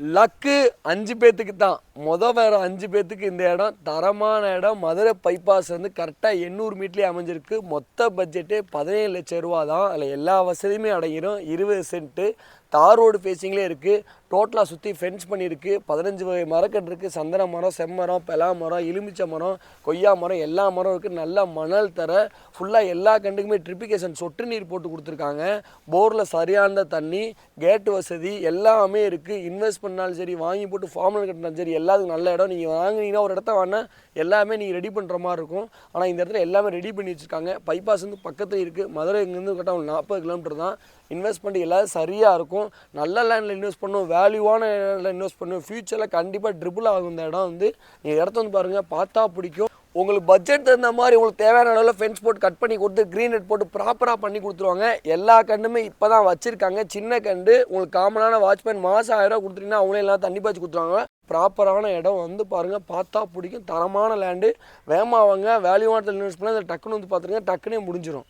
Luck அஞ்சு பேர்த்துக்கு தான். மொதல் வேறு அஞ்சு பேர்த்துக்கு இந்த இடம். தரமான இடம். மதுரை பைபாஸ் வந்து கரெக்டாக எண்ணூறு மீட்லேயே அமைஞ்சிருக்கு. மொத்த பட்ஜெட்டு பதினேழு லட்சம் ரூபா தான். அதில் எல்லா வசதியுமே அடங்கிடும் இருபது சென்ட்டு தார் ரோடு ஃபேஸிங்லேயே இருக்குது டோட்டலாக சுற்றி ஃபென்ஸ் பண்ணியிருக்கு. பதினஞ்சு வகை மரக்கட்டு இருக்குது சந்தன மரம் செம்மரம் பெலா மரம் எலுமிச்சை மரம் கொய்யா மரம் எல்லா மரம் இருக்குது நல்ல மணல் தர ஃபுல்லாக எல்லா கண்டுக்குமே ட்ரிப்பிகேஷன் சொட்டு நீர் போட்டு கொடுத்துருக்காங்க. போரில் சரியான தண்ணி கேட்டு வசதி எல்லாமே இருக்குது இன்வெஸ்ட் பண்ணாலும் சரி வாங்கி போட்டு ஃபார்மில் கட்டினாலும் சரி எல்லாத்துக்கும் நல்ல இடம். நீங்கள் வாங்குனீங்கன்னா ஒரு இடத்த வாங்கினா எல்லாமே நீங்கள் ரெடி பண்ணுற மாதிரி இருக்கும். ஆனால் இந்த இடத்துல எல்லாமே ரெடி பண்ணி வச்சுருக்காங்க. பைபாஸ் வந்து பக்கத்தில் இருக்குது மதுரை இங்கேருந்து கரெக்டாக ஒரு நாற்பது கிலோமீட்டர் தான். இன்வெஸ்ட் பண்ணி எல்லாம் சரியாக இருக்கும். நல்ல லேண்டில் இன்வெஸ்ட் பண்ணும் வேல்யூவான லேண்டில் இன்வெஸ்ட் பண்ணும் ஃப்யூச்சரில் கண்டிப்பாக ட்ரிபிள் ஆகும். இந்த இடம் வந்து நீங்கள் இடத்த வந்து பாருங்கள் பார்த்தா பிடிக்கும். உங்களுக்கு பட்ஜெட் தகுந்த மாதிரி உங்களுக்கு தேவையான அளவில் ஃபென்ஸ் போட்டு கட் பண்ணி கொடுத்து க்ரீன் நெட் போட்டு ப்ராப்பராக பண்ணி கொடுத்துருவாங்க. எல்லா கண்டுமே இப்போ தான் வச்சுருக்காங்க. சின்ன கண்டு உங்களுக்கு காமனான வாட்ச்மேன் மாதம் ஆயிரம் ரூபா கொடுத்துட்டீங்கன்னா அவங்களே எல்லாம் தண்ணி பாய்ச்சி கொடுத்துருவாங்க. ப்ராப்பரான இடம் வந்து பாருங்கள் பார்த்தா பிடிக்கும். தரமான லேண்டு வேகமாக வாங்க வேல்யூவான இன்வெஸ்ட் பண்ணால் அதை டக்குன்னு வந்து பார்த்துருங்க டக்குனே முடிஞ்சிடும்